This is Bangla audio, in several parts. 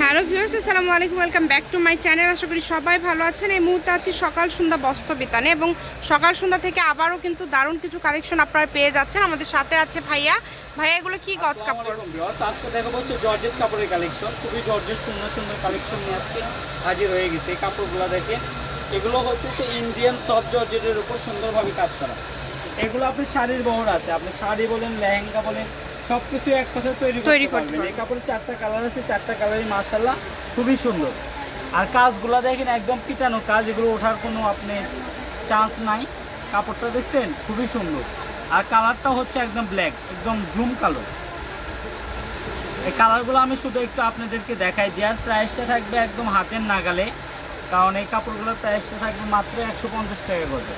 হ্যালো ভিউয়ার্স আসসালামু আলাইকুম welcome back to my channel. আশা করি সবাই ভালো আছেন। এই মুহূর্তে আছি সকাল সন্ধ্যা বস্ত্র বিতানে এবং সকাল সন্ধ্যা থেকে আবারও কিন্তু দারুণ কিছু কালেকশন আপনারা পেয়ে যাচ্ছেন। আমাদের সাথে আছে ভাইয়া। ভাইয়া এগুলো কি গজ কাপড়? আজকে দেখাবো হচ্ছে জর্জেট কাপড়ের কালেকশন খুবই জর্জেট সুন্দর সুন্দর কালেকশন নিয়ে আজকে হাজির হয়ে গেছে। এই কাপড়গুলো দেখে এগুলো হচ্ছে ইন্ডিয়ান সফট জর্জেটের উপর সুন্দরভাবে কাজ করা। এগুলো আপনি শাড়ির বহর আছে। আপনি শাড়ি বলেন লেহেঙ্গা বলেন সব কিছু এক কথা তৈরি করতে পারবেন। এই কাপড়ের চারটা কালার আছে চারটা কালারই মার্শাল্লাহ খুবই সুন্দর। আর কাজগুলো দেখেন একদম পিটানো কাজ এগুলো ওঠার কোনো আপনি চান্স নাই। কাপড়টা দেখছেন খুবই সুন্দর। আর কালারটা হচ্ছে একদম ব্ল্যাক একদম জুম কালো। এই কালারগুলো আমি শুধু একটু আপনাদেরকে দেখাই দিই। আর প্রাইসটা থাকবে একদম হাতের নাগালে কারণ এই কাপড়গুলোর প্রাইসটা থাকবে মাত্র একশো পঞ্চাশ টাকা করে।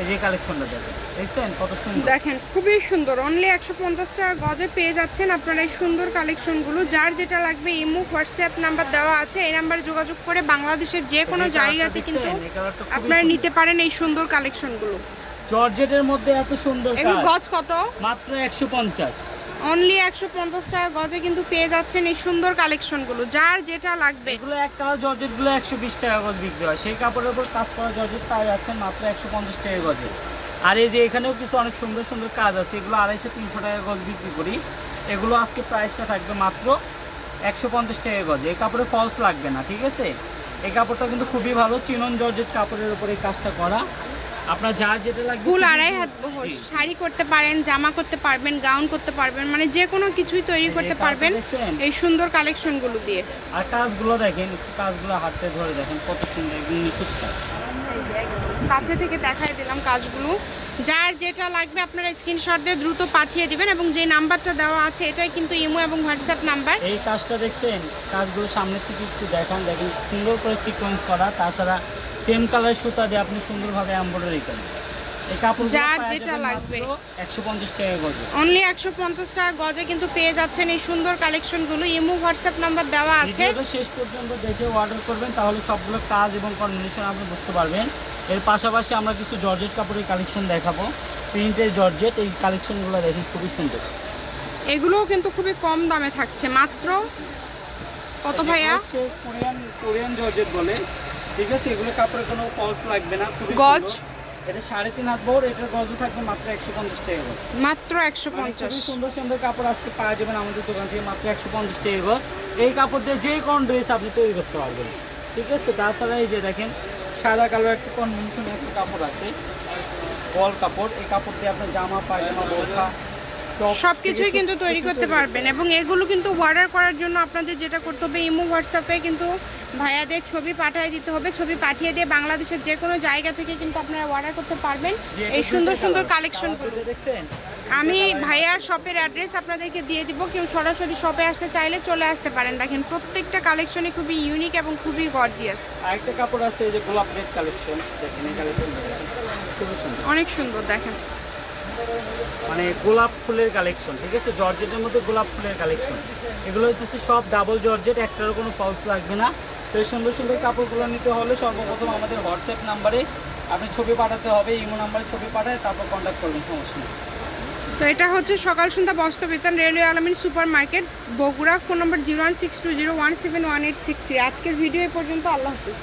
এই যে কালেকশনটা দেখেন দেখছেন কত সুন্দর? দেখেন খুবই সুন্দর। অনলি একশো পঞ্চাশ টাকা গজে পেয়ে যাচ্ছেন আপনারা এই সুন্দর কালেকশনগুলো যার যেটা লাগবে ইমো হোয়াটসঅ্যাপ নাম্বার দেওয়া আছে। এই নাম্বারে যোগাযোগ করে বাংলাদেশের যে কোনো জায়গাতে কিন্তু আপনারা নিতে পারেন এই সুন্দর কালেকশনগুলো জর্জেটের মধ্যে এত সুন্দর এগুলো গজ কত? মাত্র একশো পঞ্চাশ। অনলি একশো পঞ্চাশ টাকা গজে কিন্তু পেয়ে যাচ্ছেন এই সুন্দর কালেকশনগুলো যার যেটা লাগবে। এগুলো এক কালার জর্জেটগুলো একশো বিশ টাকা গজ বিক্রি হয়। সেই কাপড়ের উপর কাজ করা জর্জেট পাওয়া যাচ্ছে মাত্র একশো পঞ্চাশ টাকা গজে। আর এই যে এখানেও কিছু অনেক সুন্দর সুন্দর কাজ আছে। এগুলো আড়াইশো, তিনশো টাকা গজ বিক্রি করি। এগুলো আজকে প্রাইসটা থাকবে মাত্র একশো পঞ্চাশ টাকা গজে। এই কাপড়ে ফলস লাগবে না, ঠিক আছে? এই কাপড়টা কিন্তু খুবই ভালো। চিনন জর্জেট কাপড়ের উপর এই কাজটা করা। আপনার যার যেটা লাগবে ফুল আড়াই হাত শাড়ি করতে পারেন জামা করতে পারবেন গাউন করতে পারবেন মানে যে কোনো কিছুই তৈরি করতে পারবেন এই সুন্দর কালেকশনগুলো দিয়ে। আর কাজগুলো দেখেন কাজগুলো হাতে ধরে দেখেন কত সুন্দর একদম নিখুঁত কাজ। কাছে থেকে দেখাই দিলাম কাজগুলো। যার যেটা লাগবে আপনারা স্ক্রিনশট দিয়ে দ্রুত পাঠিয়ে দিবেন এবং যে নাম্বারটা দেওয়া আছে এটাই কিন্তু ইমো এবং হোয়াটসঅ্যাপ নাম্বার। এই কাজটা দেখছেন কাজগুলো সামনের থেকে একটু দেখান দেখেন সুন্দর করে সিকোয়েন্স করা তাছাড়া সেম কালার সুতা দিয়ে আপনি সুন্দরভাবে এমব্রয়ডারি করেন এই কাপড় যার যেটা লাগবে। একশো পঞ্চাশ টাকা গজে। অনলি একশো পঞ্চাশ টাকা গজে কিন্তু পেয়ে যাচ্ছেন এই সুন্দর কালেকশনগুলো ইমো হোয়াটসঅ্যাপ নাম্বার দেওয়া আছে। ভিডিওটা শেষ পর্যন্ত দেখে অর্ডার করবেন তাহলে সবগুলো কাজ এবং কম্বিনেশন আপনি বুঝতে পারবেন। এর পাশাপাশি আমরা কিছু জর্জেট কাপড়ের কালেকশন দেখাবো। প্রিন্টের জর্জেট এই কালেকশনগুলো দেখেন খুবই সুন্দর। এগুলোও কিন্তু খুবই কম দামে থাকছে। মাত্র কত ভাইয়া? কোরিয়ান কোরিয়ান জর্জেট বলে। ঠিক আছে এগুলো কাপড়ে কোনো ফলস লাগবে না গজ? এটা সাড়ে তিন হাত বড় এটার গজ থাকবে মাত্র একশো পঞ্চাশ টাকা গজ। মাত্র একশো মানে পঞ্চাশ সুন্দর সুন্দর কাপড় আজকে পাওয়া যাবেন আমাদের দোকান থেকে মাত্র একশো পঞ্চাশ টাকা গজ। এই কাপড় দিয়ে যে কোনো ড্রেস আপনি তৈরি করতে পারবেন ঠিক আছে? তাছাড়া এই যে দেখেন সাদা কালো একটা কম্বিনেশন একটা কাপড় আছে বল কাপড়। এই কাপড় দিয়ে আপনার জামা পায়জামা বোরখা সব কিছুই কিন্তু তৈরি করতে পারবেন এবং এগুলো কিন্তু অর্ডার করার জন্য আপনাদের যেটা করতে হবে ইমো হোয়াটসঅ্যাপে কিন্তু ভাইয়াদের ছবি পাঠিয়ে দিতে হবে। ছবি পাঠিয়ে দিয়ে বাংলাদেশের যে কোনো জায়গা থেকে কিন্তু আপনারা অর্ডার করতে পারবেন। এই সুন্দর সুন্দর দেখছেন? আমি ভাইয়ার শপের অ্যাড্রেস আপনাদেরকে দিয়ে দিব। কেউ সরাসরি শপে আসতে চাইলে চলে আসতে পারেন। দেখেন প্রত্যেকটা কালেকশনই খুবই ইউনিক এবং খুবই গর্জিয়াস আরেকটা কাপড় আছে এই যে গোলাপ রেড কালেকশন দেখেন এই কালেকশন অনেক সুন্দর দেখেন। মানে গোলাপ ফুলের কালেকশন ঠিক আছে? জর্জেটের মধ্যে গোলাপ ফুলের কালেকশন এগুলো হচ্ছে সব ডাবল জর্জেট, একটারও কোনো ফলস লাগবে না। তো এই সুন্দর সুন্দর কাপড়গুলো নিতে হলে সর্বপ্রথম আমাদের হোয়াটসঅ্যাপ নাম্বারে আপনি ছবি পাঠাতে হবে ইমো নাম্বারে ছবি পাঠায়, তারপর কন্ট্যাক্ট করবেন, সমস্যা নেই। তো এটা হচ্ছে সকাল সন্ধ্যা বস্ত্র বেতন railway Al-Amin super market Bogura, phone number zero one six two zero one seven one eight six three আজকের ভিডিও পর্যন্ত, আল্লাহ হাফিজ।